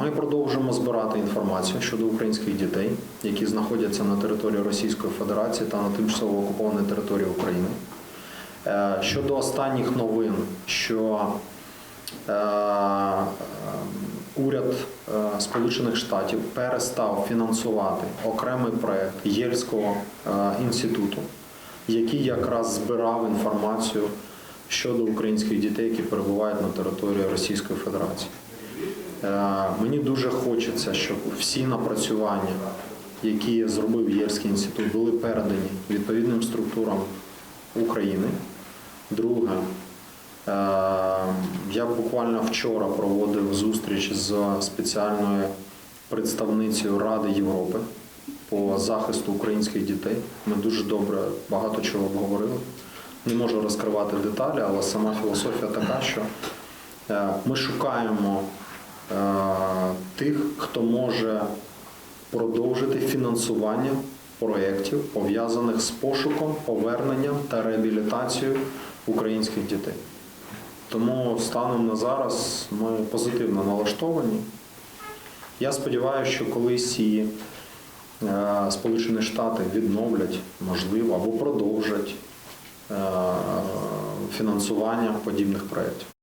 Ми продовжуємо збирати інформацію щодо українських дітей, які знаходяться на території Російської Федерації та на тимчасово окупованій території України. Е, Щодо останніх новин, що е, е, уряд Сполучених Штатів перестав фінансувати окремий проект Єльського інституту, який якраз збирав інформацію щодо українських дітей, які перебувають на території Російської Федерації. Е, Мені дуже хочеться, щоб всі напрацювання, які зробив Єльський інститут, були передані відповідним структурам України. Друге, е, я буквально вчора проводив зустріч з спеціальною представницею Ради Європи по захисту українських дітей. Ми дуже добре багато чого обговорили. Не можу розкривати деталі, але сама філософія така, що е, ми шукаємо тих, хто може продовжити фінансування проєктів, пов'язаних з пошуком, поверненням та реабілітацією українських дітей. Тому станом на зараз ми позитивно налаштовані. Я сподіваюся, що колись і е, Сполучені Штати відновлять, можливо, або продовжать е, фінансування подібних проєктів.